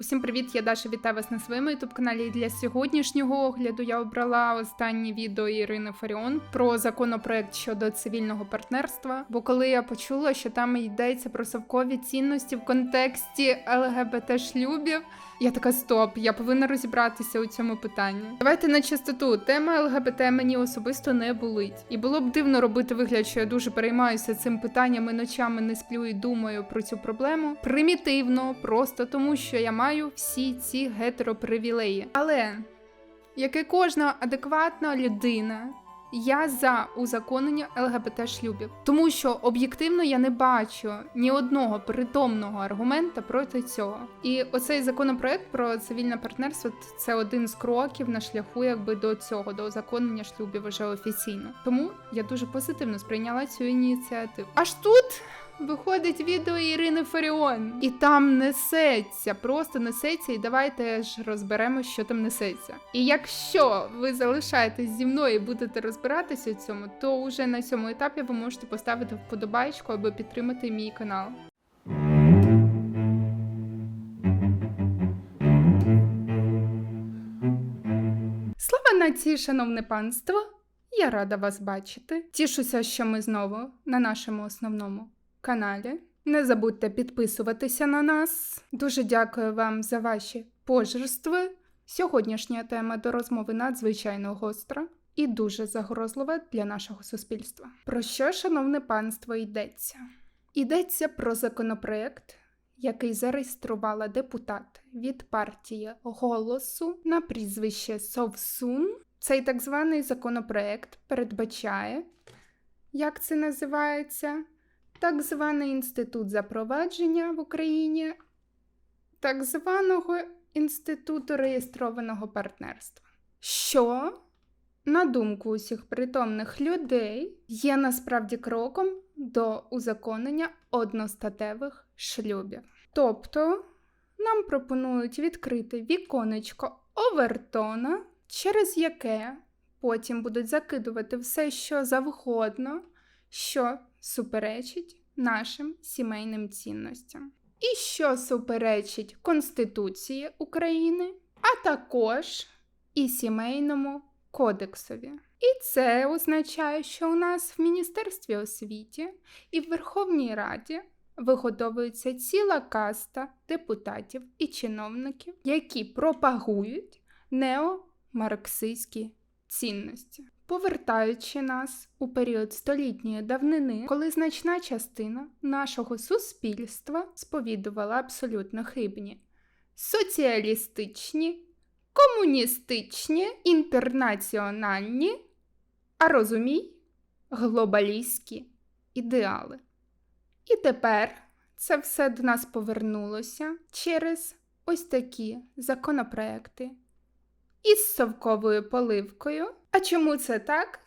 Усім привіт, я Даша. Вітаю вас на своєму ютуб каналі. Для сьогоднішнього огляду я обрала останнє відео Ірини Фаріон про законопроект щодо цивільного партнерства. Бо коли я почула, що там йдеться про совкові цінності в контексті ЛГБТ шлюбів, я така стоп, я повинна розібратися у цьому питанні. Давайте на чистоту. Тема ЛГБТ мені особисто не болить. І було б дивно робити вигляд, що я дуже переймаюся цим питанням і ночами не сплю і думаю про цю проблему. Примітивно, просто тому, що я маю всі ці гетеропривілеї. Але як і кожна адекватна людина. Я за узаконення ЛГБТ шлюбів, тому що об'єктивно я не бачу ні одного притомного аргумента проти цього. І оцей законопроект про цивільне партнерство це один з кроків на шляху, якби до цього, до узаконення шлюбів вже офіційно. Тому я дуже позитивно сприйняла цю ініціативу. Аж тут. Виходить відео Ірини Фаріон, і там несеться, просто несеться, і давайте ж розберемо, що там несеться. І якщо ви залишаєтесь зі мною і будете розбиратися у цьому, то вже на цьому етапі ви можете поставити вподобайку, аби підтримати мій канал. Слава нації, шановне панство! Я рада вас бачити. Тішуся, що ми знову на нашому основному каналі. Не забудьте підписуватися на нас. Дуже дякую вам за ваші пожерстви. Сьогоднішня тема до розмови надзвичайно гостра і дуже загрозлива для нашого суспільства. Про що, шановне панство, йдеться? Йдеться про законопроект, який зареєструвала депутат від партії голосу на прізвище Совсун. Цей так званий законопроект передбачає, як це називається, так званий інститут запровадження в Україні так званого інституту реєстрованого партнерства, що, на думку усіх притомних людей, є насправді кроком до узаконення одностатевих шлюбів. Тобто нам пропонують відкрити віконечко Овертона, через яке потім будуть закидувати все, що завгодно, що суперечить нашим сімейним цінностям. І що суперечить Конституції України, а також і сімейному кодексові. І це означає, що у нас в Міністерстві освіті і в Верховній Раді виготовується ціла каста депутатів і чиновників, які пропагують неомарксистські цінності. Повертаючи нас у період столітньої давнини, коли значна частина нашого суспільства сповідувала абсолютно хибні соціалістичні, комуністичні, інтернаціональні, а розумій, глобалістські ідеали. І тепер це все до нас повернулося через ось такі законопроекти із совковою поливкою. А чому це так?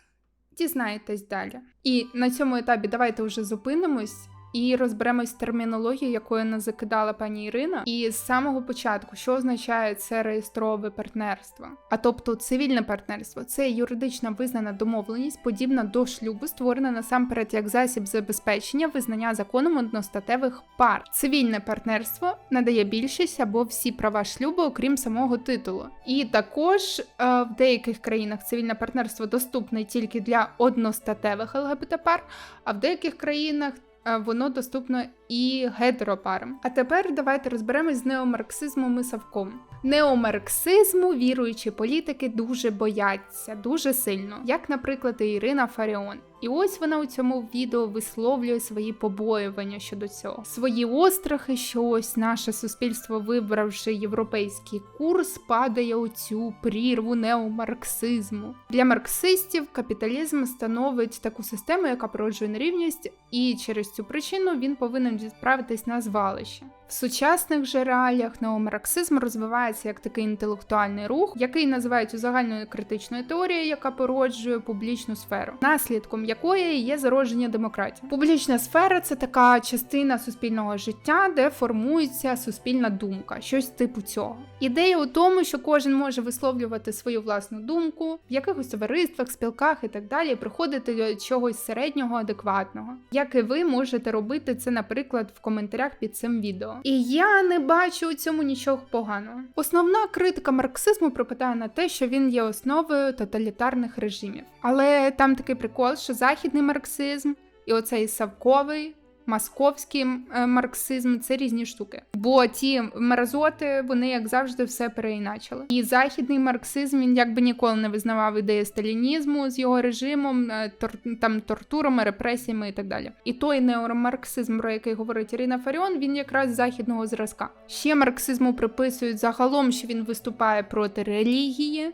Дізнайтесь далі. І на цьому етапі давайте вже зупинимось і розберемось з термінологією, якою нас закидала пані Ірина. І з самого початку, що означає це реєстрове партнерство, а тобто цивільне партнерство, це юридична визнана домовленість, подібна до шлюбу, створена насамперед як засіб забезпечення визнання законом одностатевих пар. Цивільне партнерство надає більшість або всі права шлюбу, окрім самого титулу. І також е, в деяких країнах цивільне партнерство доступне тільки для одностатевих ЛГБТ пар, а в деяких країнах. Е, Воно доступно і гетеропарам. А тепер давайте розберемось з неомарксизмом і Савком. Неомарксизму віруючі політики дуже бояться, дуже сильно, як, наприклад, Ірина Фаріон. І ось вона у цьому відео висловлює свої побоювання щодо цього, свої острахи, що ось наше суспільство, вибравши європейський курс, падає у цю прірву неомарксизму. Для марксистів капіталізм становить таку систему, яка породжує нерівність, і через цю причину він повинен відправитись на звалище. В сучасних же реаліях неомарксизм розвивається як такий інтелектуальний рух, який називають загальною критичною теорією, яка породжує публічну сферу, наслідком якої є зародження демократії. Публічна сфера це така частина суспільного життя, де формується суспільна думка, щось типу цього. Ідея у тому, що кожен може висловлювати свою власну думку в якихось товариствах, спілках і так далі, приходити до чогось середнього, адекватного. Як і ви можете робити це, наприклад, в коментарях під цим відео. І я не бачу у цьому нічого поганого. Основна критика марксизму припадає на те, що він є основою тоталітарних режимів. Але там такий прикол, що західний марксизм і оцей савковий. Московський е, марксизм це різні штуки, бо ті мерзоти вони як завжди все переіначили. І західний марксизм він якби ніколи не визнавав ідеї сталінізму з його режимом, е, тор, там тортурами, репресіями і так далі. І той неомарксизм, про який говорить Ірина Фаріон, він якраз західного зразка. Ще марксизму приписують загалом, що він виступає проти релігії.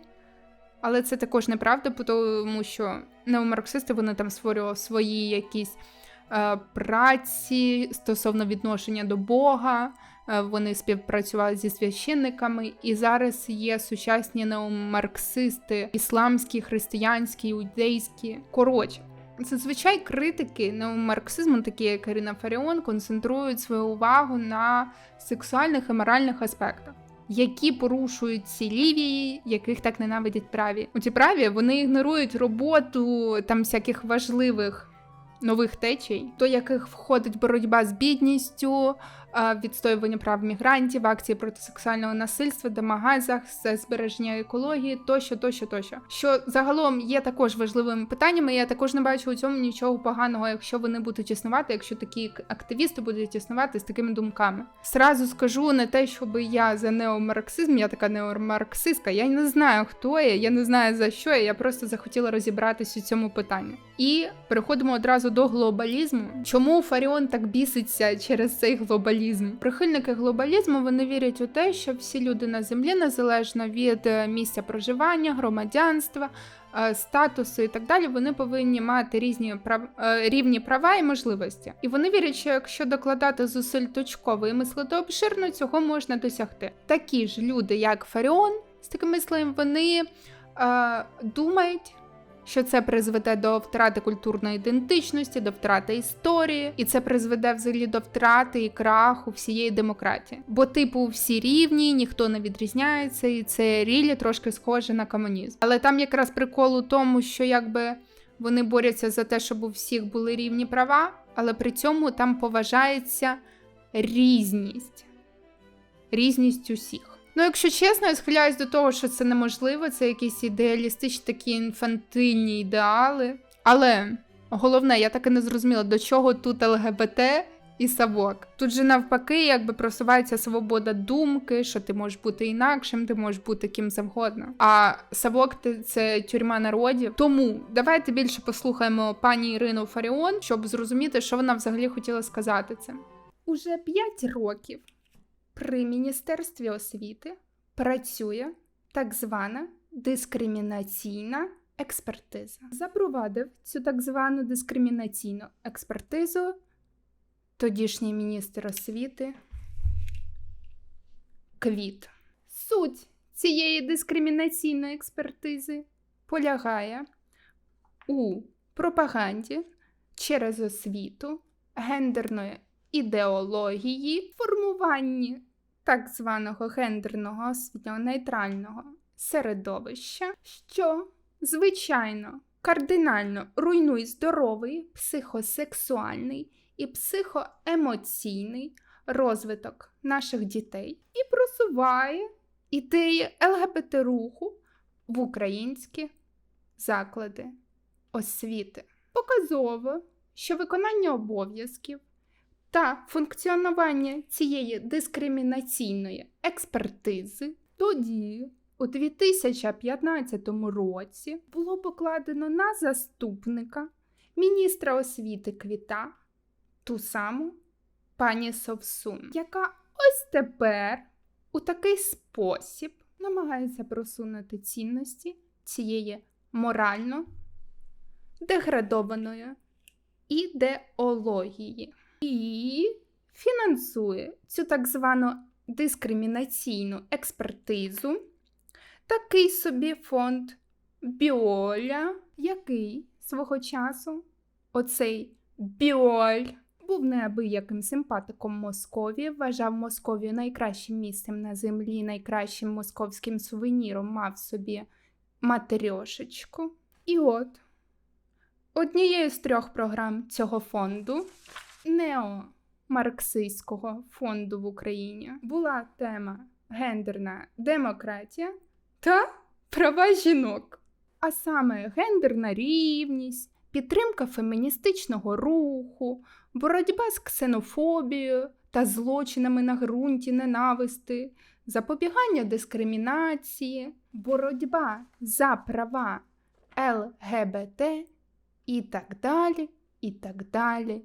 Але це також неправда, тому що неомарксисти вони там створювали свої якісь праці стосовно відношення до Бога. Е, Вони співпрацювали зі священниками, і зараз є сучасні неомарксисти, ісламські, християнські, іудейські. Коротше, зазвичай критики неомарксизму, такі як Ірина Фаріон, концентрують свою увагу на сексуальних і моральних аспектах. Які порушують ці лівії, яких так ненавидять праві. У ці праві вони ігнорують роботу там всяких важливих нових течій, до яких входить боротьба з бідністю, відстоювання прав мігрантів, акції проти сексуального насильства, домагазах, за збереження екології, тощо, тощо, тощо. Що загалом є також важливими питаннями. Я також не бачу у цьому нічого поганого, якщо вони будуть існувати, якщо такі активісти будуть існувати з такими думками. Сразу скажу не те, щоб я за неомарксизм, я така неомарксистка. Я не знаю, хто я, я не знаю за що я. Я просто захотіла розібратись у цьому питанні. І переходимо одразу до глобалізму. Чому Фаріон так біситься через цей глобалізм? Прихильники глобалізму вони вірять у те, що всі люди на землі, незалежно від е, місця проживання, громадянства, е, статусу і так далі, вони повинні мати різні прав... е, рівні права і можливості. І вони вірять, що якщо докладати зусиль точково і мислити обширно, цього можна досягти. Такі ж люди, як Фаріон, з таким мисленням, вони думають що це призведе до втрати культурної ідентичності, до втрати історії, і це призведе взагалі до втрати і краху всієї демократії. Бо, типу, всі рівні, ніхто не відрізняється, і це рілі трошки схоже на комунізм. Але там якраз прикол у тому, що якби вони борються за те, щоб у всіх були рівні права, але при цьому там поважається різність. Різність усіх. Ну, якщо чесно, я схиляюсь до того, що це неможливо, це якісь ідеалістичні такі інфантильні ідеали. Але головне, я так і не зрозуміла, до чого тут ЛГБТ і Савок. Тут же навпаки, якби просувається свобода думки, що ти можеш бути інакшим, ти можеш бути ким завгодно. А Савок це тюрма народів. Тому давайте більше послухаємо пані Ірину Фаріон, щоб зрозуміти, що вона взагалі хотіла сказати цим. Уже 5 років при Міністерстві освіти працює так звана дискримінаційна експертиза. Запровадив цю так звану дискримінаційну експертизу тодішній міністр освіти Квіт. Суть цієї дискримінаційної експертизи полягає у пропаганді через освіту гендерної ідеології, формуванні так званого гендерного освітньо-нейтрального середовища, що, звичайно, кардинально руйнує здоровий психосексуальний і психоемоційний розвиток наших дітей і просуває ідеї ЛГБТ-руху в українські заклади освіти. Показово, що виконання обов'язків та функціонування цієї дискримінаційної експертизи. Тоді, у 2015 році, було покладено на заступника міністра освіти Квіта, ту саму пані Совсун, яка ось тепер у такий спосіб намагається просунути цінності цієї морально деградованої ідеології і фінансує цю так звану дискримінаційну експертизу такий собі фонд Біоля, який свого часу оцей Біоль був неабияким симпатиком Московії, вважав Московію найкращим місцем на землі, найкращим московським сувеніром мав собі матрьошечку. І от однією з трьох програм цього фонду Нео марксистського фонду в Україні була тема гендерна демократія та права жінок, а саме гендерна рівність, підтримка феміністичного руху, боротьба з ксенофобією та злочинами на ґрунті ненависти, запобігання дискримінації, боротьба за права ЛГБТ і так далі, і так далі,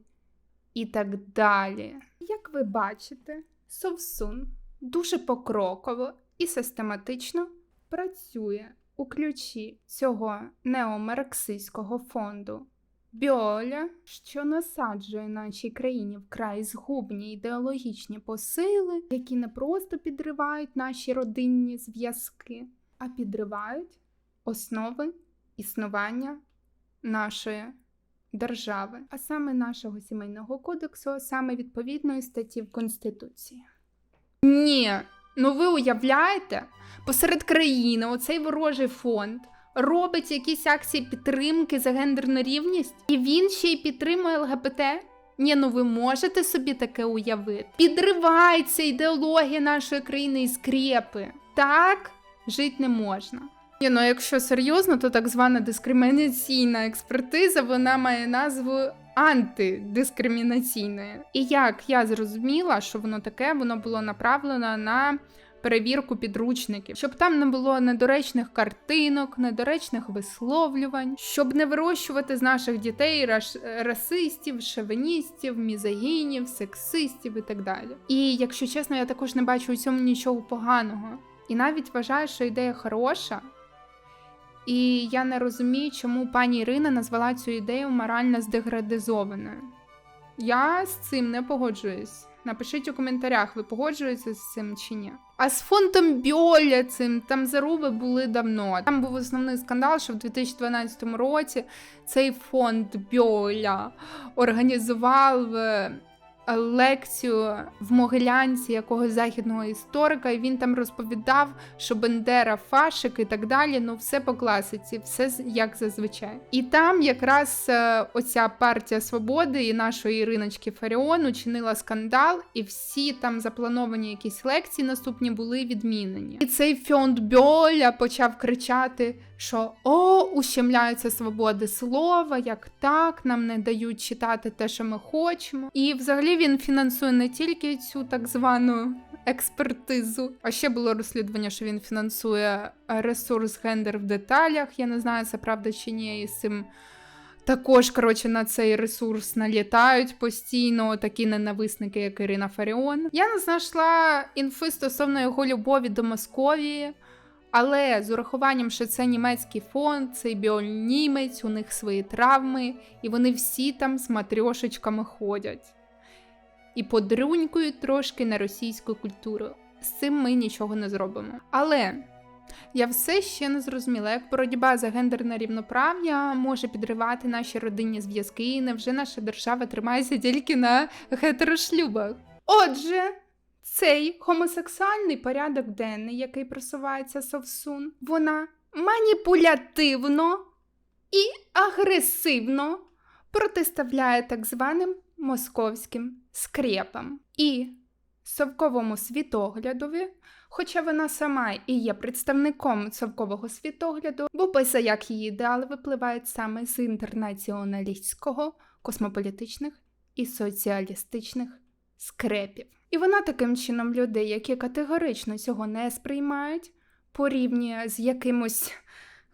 і так далі. Як ви бачите, Совсун дуже покроково і систематично працює у ключі цього неомарксистського фонду. Біоля, що насаджує нашій країні вкрай згубні ідеологічні посили, які не просто підривають наші родинні зв'язки, а підривають основи існування нашої держави, а саме нашого сімейного кодексу, саме відповідної статті в Конституції. Ні, ну ви уявляєте, посеред країни оцей ворожий фонд робить якісь акції підтримки за гендерну рівність, і він ще й підтримує ЛГБТ. Ні, ну ви можете собі таке уявити? Підривається ідеологія нашої країни і скрепи. Так жити не можна. Ні, ну якщо серйозно, то так звана дискримінаційна експертиза вона має назву антидискримінаційної. І як я зрозуміла, що воно таке, воно було направлено на перевірку підручників, щоб там не було недоречних картинок, недоречних висловлювань, щоб не вирощувати з наших дітей раш... расистів, шовіністів, мізогінів, сексистів і так далі. І якщо чесно, я також не бачу у цьому нічого поганого. І навіть вважаю, що ідея хороша. І я не розумію, чому пані Ірина назвала цю ідею морально здеградизованою. Я з цим не погоджуюсь. Напишіть у коментарях, ви погоджуєтеся з цим чи ні. А з фондом Бьоля цим там заруби були давно. Там був основний скандал, що в 2012 році цей фонд Бьоля організував е, лекцію в Могилянці якогось західного історика, і він там розповідав, що Бендера фашик і так далі. Ну, все по класиці, все як зазвичай. І там якраз е, оця партія свободи і нашої Іриночки Фаріон учинила скандал, і всі там заплановані якісь лекції наступні були відмінені. І цей фонд Бьоля почав кричати, що о, ущемляються свободи слова, як так, нам не дають читати те, що ми хочемо. І взагалі він фінансує не тільки цю так звану експертизу, а ще було розслідування, що він фінансує е, ресурс гендер в деталях. Я не знаю, це правда чи ні, і з цим. Також, коротше, на цей ресурс налітають постійно такі ненависники, як Ірина Фаріон. Я не знайшла інфи стосовно його любові до Московії, але з урахуванням, що це німецький фонд, цей біоль німець, у них свої травми, і вони всі там з матрьошечками ходять. І подрунькують трошки на російську культуру. З цим ми нічого не зробимо. Але я все ще не зрозуміла, як боротьба за гендерне рівноправ'я може підривати наші родинні зв'язки, і невже наша держава тримається тільки на гетерошлюбах? Отже, цей гомосексуальний порядок денний, який просувається Совсун, вона маніпулятивно і агресивно протиставляє так званим московським скрепам і совковому світоглядові, хоча вона сама і є представником совкового світогляду, бо поза як її ідеали випливають саме з інтернаціоналістського, космополітичних і соціалістичних скрепів. І вона таким чином людей, які категорично цього не сприймають, порівнює з якимось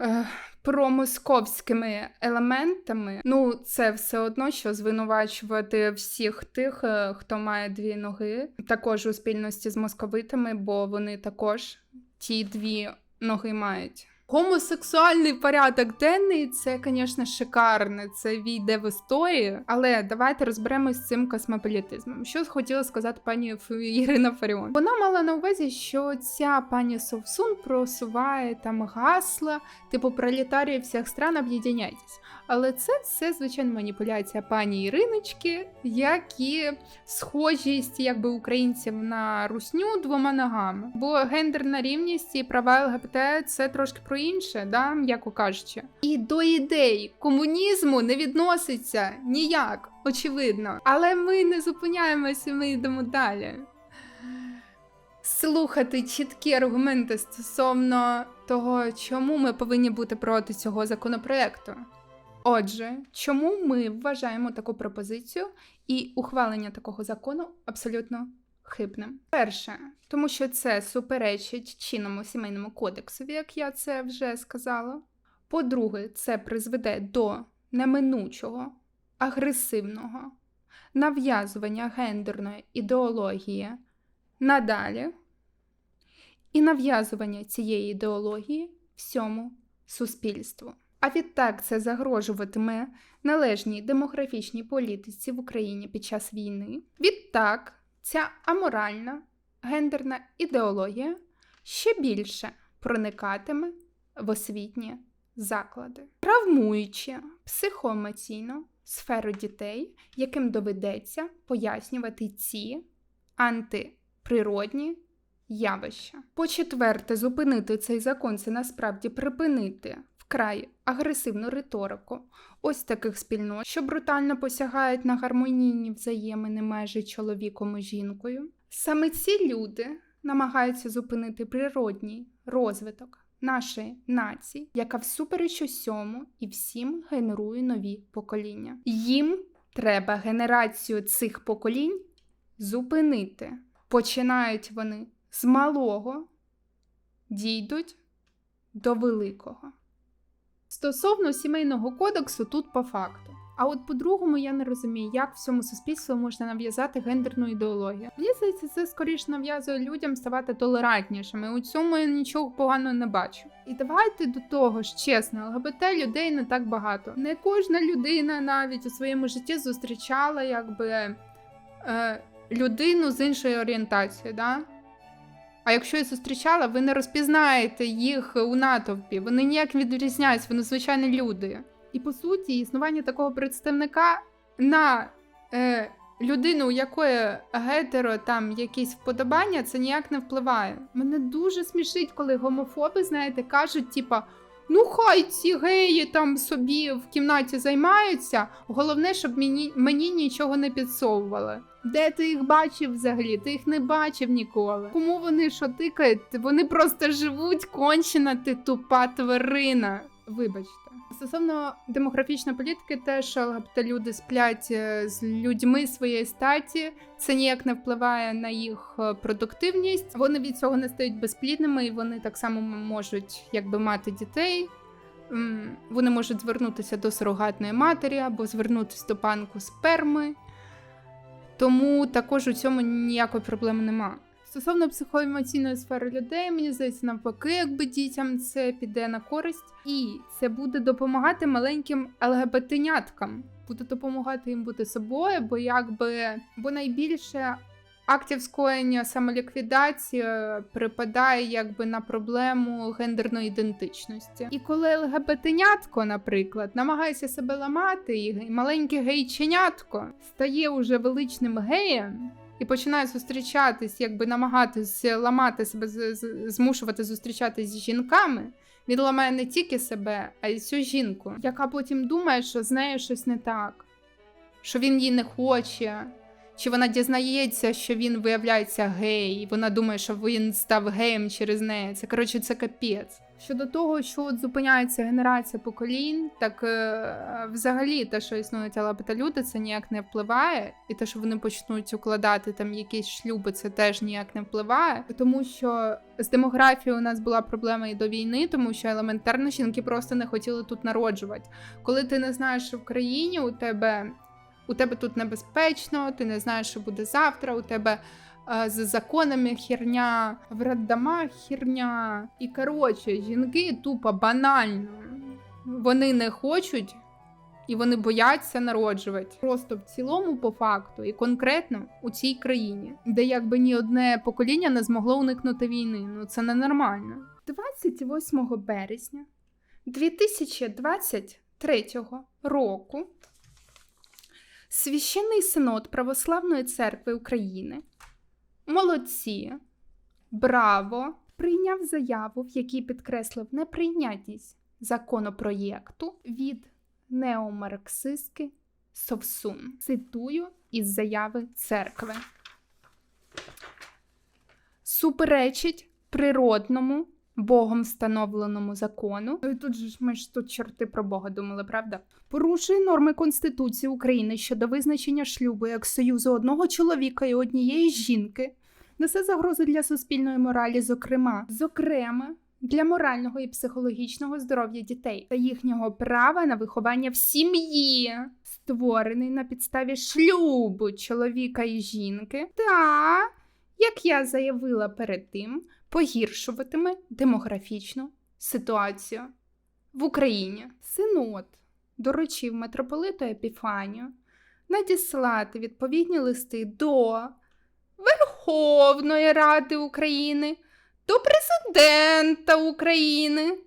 е, промосковськими елементами. Ну, це все одно, що звинувачувати всіх тих, е, хто має дві ноги, також у спільності з московитами, бо вони також ті дві ноги мають. Гомосексуальний порядок денний це, звісно, шикарне. Це війде в історію. Але давайте розберемось з цим космополітизмом. Що хотіла сказати пані Ірина Фаріон? Вона мала на увазі, що ця пані Совсун просуває там гасла, типу пролетарії всіх стран об'єдняйтесь. Але це все звичайно маніпуляція пані Іриночки, як і схожість якби українців на русню двома ногами. Бо гендерна рівність і права ЛГБТ це трошки про інше, да, м'яко кажучи. І до ідей комунізму не відноситься ніяк, очевидно. Але ми не зупиняємося, ми йдемо далі. Слухати чіткі аргументи стосовно того, чому ми повинні бути проти цього законопроекту. Отже, чому ми вважаємо таку пропозицію і ухвалення такого закону абсолютно хибним? Перше, тому що це суперечить чинному сімейному кодексові, як я це вже сказала. По-друге, це призведе до неминучого, агресивного нав'язування гендерної ідеології надалі і нав'язування цієї ідеології всьому суспільству. А відтак це загрожуватиме належній демографічній політиці в Україні під час війни. Відтак, ця аморальна гендерна ідеологія ще більше проникатиме в освітні заклади, травмуючи психоемоційну сферу дітей, яким доведеться пояснювати ці антиприродні явища. По-четверте, зупинити цей закон це насправді припинити вкрай агресивну риторику ось таких спільнот, що брутально посягають на гармонійні взаємини межі чоловіком і жінкою. Саме ці люди намагаються зупинити природній розвиток нашої нації, яка всупереч усьому і всім генерує нові покоління. Їм треба генерацію цих поколінь зупинити. Починають вони з малого, дійдуть до великого. Стосовно сімейного кодексу, тут по факту. А от по-другому я не розумію, як всьому суспільству можна нав'язати гендерну ідеологію. Мені здається, це скоріше нав'язує людям ставати толерантнішими. У цьому я нічого поганого не бачу. І давайте до того ж, чесно, ЛГБТ людей не так багато. Не кожна людина навіть у своєму житті зустрічала якби е, людину з іншою орієнтацією. Да? А якщо і зустрічала, ви не розпізнаєте їх у натовпі. Вони ніяк відрізняються, вони звичайні люди. І по суті, існування такого представника на е, людину, у якої гетеро там якісь вподобання, це ніяк не впливає. Мене дуже смішить, коли гомофоби, знаєте, кажуть, типа. Ну, хай ці геї там собі в кімнаті займаються. Головне, щоб мені, мені нічого не підсовували. Де ти їх бачив взагалі? Ти їх не бачив ніколи. Кому вони що тикають? Вони просто живуть кончена, ти тупа тварина. Вибачте. Стосовно демографічної політики, те, що ЛГБТ люди сплять е, з людьми своєї статі, це ніяк не впливає на їх е, продуктивність. Вони від цього не стають безплідними, і вони так само можуть якби мати дітей. Вони можуть звернутися до сурогатної матері або звернутися до банку сперми. Тому також у цьому ніякої проблеми нема. Стосовно психоемоційної сфери людей, мені здається, навпаки, якби дітям це піде на користь, і це буде допомагати маленьким ЛГБТняткам. Буде допомагати їм бути собою, бо якби бо найбільше актів скоєння самоліквідації припадає якби на проблему гендерної ідентичності. І коли ЛГБТнятко, наприклад, намагається себе ламати, і маленьке гейченятко стає уже величним геєм. І починає зустрічатись, якби намагатися ламати себе, змушувати зустрічатись з жінками. Він ламає не тільки себе, а й цю жінку, яка потім думає, що з нею щось не так, що він її не хоче, чи вона дізнається, що він виявляється гей, і вона думає, що він став геєм через неї. Це коротше, це капець. Щодо того, що от зупиняється генерація поколінь, так е, взагалі те, що існують ЛГБТ люди, це ніяк не впливає, і те, що вони почнуть укладати там якісь шлюби, це теж ніяк не впливає. Тому що з демографією у нас була проблема і до війни, тому що елементарно жінки просто не хотіли тут народжувати. Коли ти не знаєш, що в країні у тебе у тебе тут небезпечно, ти не знаєш, що буде завтра, у тебе з законами херня, в роддомах херня. І коротше, жінки тупо банально. Вони не хочуть і вони бояться народжувати. Просто в цілому, по факту, і конкретно у цій країні, де якби ні одне покоління не змогло уникнути війни. Ну це ненормально. 28 березня 2023 року Священний синод Православної церкви України. Молодці. Браво! прийняв заяву, в якій підкреслив неприйнятність законопроєкту від неомарксистки Совсун. Цитую із заяви церкви. Суперечить природному Богом встановленому закону. Ну і тут ж ми ж тут чорти про Бога думали, правда? Порушує норми Конституції України щодо визначення шлюбу як союзу одного чоловіка і однієї жінки, несе загрозу для суспільної моралі, зокрема, зокрема. Для морального і психологічного здоров'я дітей та їхнього права на виховання в сім'ї, створений на підставі шлюбу чоловіка і жінки, та, як я заявила перед тим, погіршуватиме демографічну ситуацію в Україні. Синод доручив митрополиту Епіфанію надіслати відповідні листи до Верховної Ради України, до Президента України,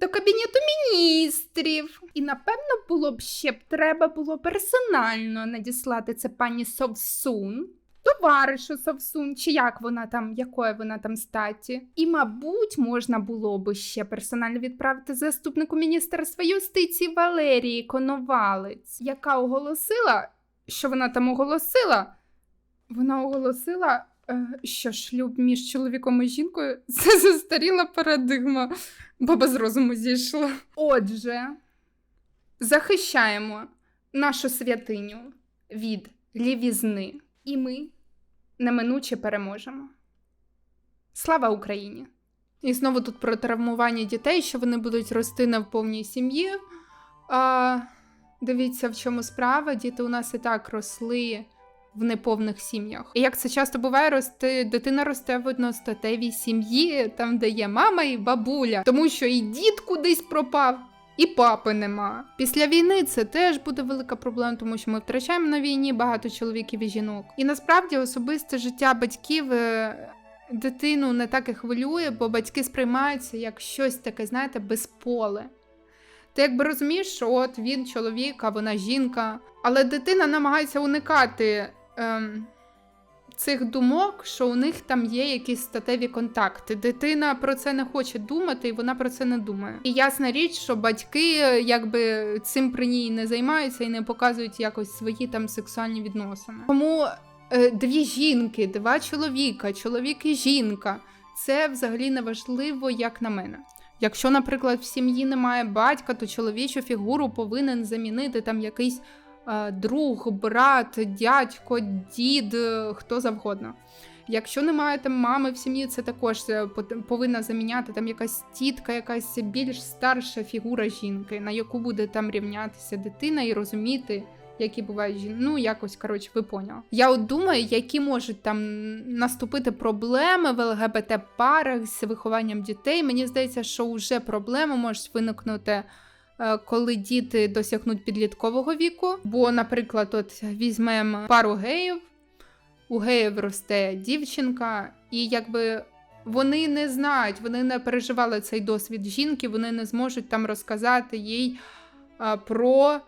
до Кабінету міністрів. І напевно було б ще б треба було персонально надіслати це пані Совсун товаришу Совсун, чи як вона там, якої вона там статі. І, мабуть, можна було би ще персонально відправити заступнику Міністерства юстиції Валерії Коновалець, яка оголосила, що вона там оголосила? Вона оголосила, що шлюб між чоловіком і жінкою це застаріла парадигма. Баба з розуму зійшла. Отже, захищаємо нашу святиню від лівізни. І ми неминуче переможемо. Слава Україні! І знову тут про травмування дітей, що вони будуть рости не в повній сім'ї. А, Дивіться, в чому справа. Діти у нас і так росли в неповних сім'ях. І як це часто буває, рости, дитина росте в одностатевій сім'ї, там, де є мама і бабуля, тому що і дід кудись пропав. І папи нема. Після війни це теж буде велика проблема, тому що ми втрачаємо на війні багато чоловіків і жінок. І насправді особисте життя батьків е, дитину не так і хвилює, бо батьки сприймаються як щось таке, знаєте, безполе. Ти якби розумієш, що от він чоловік, а вона жінка, але дитина намагається уникати. Ем, Цих думок, що у них там є якісь статеві контакти. Дитина про це не хоче думати, і вона про це не думає. І ясна річ, що батьки якби цим при ній не займаються і не показують якось свої там сексуальні відносини. Тому е, дві жінки, два чоловіка, чоловік і жінка це взагалі не важливо, як на мене. Якщо, наприклад, в сім'ї немає батька, то чоловічу фігуру повинен замінити там якийсь е, друг, брат, дядько, дід, е, хто завгодно. Якщо немає там мами в сім'ї, це також е, повинна заміняти там якась тітка, якась більш старша фігура жінки, на яку буде там рівнятися дитина і розуміти, які бувають жінки. Ну, якось, коротше, ви поняли. Я от думаю, які можуть там наступити проблеми в ЛГБТ парах з вихованням дітей. Мені здається, що вже проблеми можуть виникнути. Е, Коли діти досягнуть підліткового віку, бо, наприклад, от візьмемо пару геїв, у геїв росте дівчинка, і якби вони не знають, вони не переживали цей досвід жінки, вони не зможуть там розказати їй про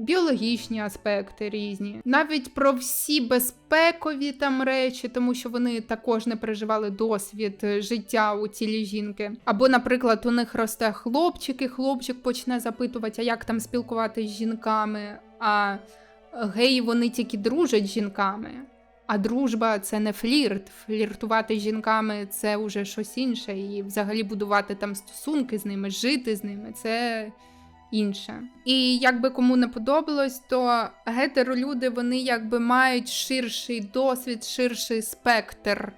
біологічні аспекти різні, навіть про всі безпекові там речі, тому що вони також не переживали досвід е, життя у тілі жінки. Або, наприклад, у них росте хлопчик, і хлопчик почне запитувати, а як там спілкуватися з жінками. А геї вони тільки дружать з жінками. А дружба це не флірт. Фліртувати з жінками це вже щось інше. І взагалі будувати там стосунки з ними, жити з ними це інше. І якби кому не подобалось, то гетеролюди вони якби мають ширший досвід, ширший спектр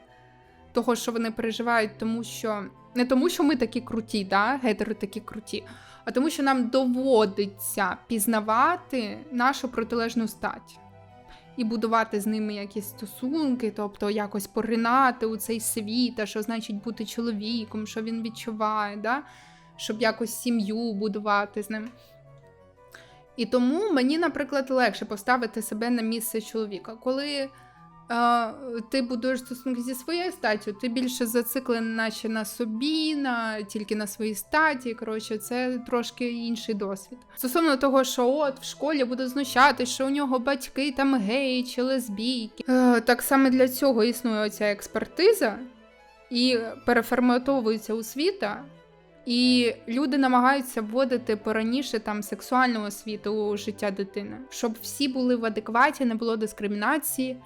того, що вони переживають, тому що не тому, що ми такі круті, да? гетери такі круті, а тому, що нам доводиться пізнавати нашу протилежну стать. І будувати з ними якісь стосунки, тобто якось поринати у цей світ, а що значить бути чоловіком, що він відчуває, да? Щоб якось сім'ю будувати з ним. І тому мені, наприклад, легше поставити себе на місце чоловіка. Коли е, ти будуєш стосунки зі своєю статтю, ти більше зациклений, наче на собі, на, тільки на своїй статі. Коротше, це трошки інший досвід. Стосовно того, що от в школі буде знущати, що у нього батьки там геї чи лесбійки. Е, так саме для цього існує оця експертиза. і переформатовується освіта, і люди намагаються вводити пораніше там сексуальну освіту у життя дитини, щоб всі були в адекваті, не було дискримінації.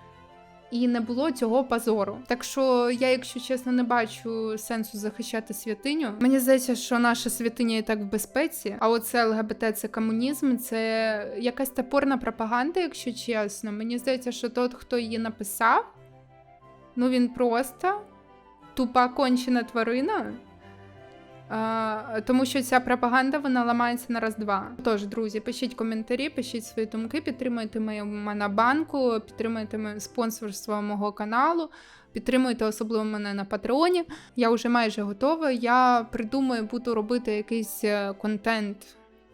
І не було цього позору. Так що я, якщо чесно, не бачу сенсу захищати святиню. Мені здається, що наша святиня і так в безпеці. А оце ЛГБТ це комунізм, це якась топорна пропаганда, якщо чесно. Мені здається, що тот, хто її написав, ну він просто тупа кончена тварина. А, тому що ця пропаганда вона ламається на раз-два. Тож, друзі, пишіть коментарі, пишіть свої думки, підтримуйте мою монобанку, підтримуйте спонсорство мого каналу, підтримуйте особливо мене на Патреоні. Я вже майже готова. Я придумаю, буду робити якийсь е, контент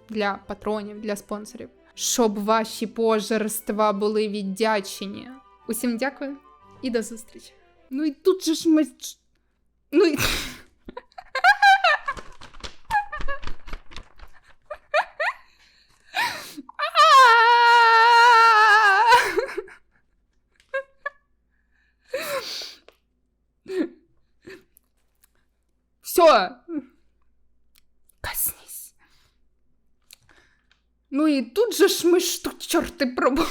для патронів, для спонсорів, щоб ваші пожерства були віддячені. Усім дякую і до зустрічі. Ну і тут же ж ми. Ну і. Все. Коснись. Ну і тут же ж ми ж тут чорти пробу.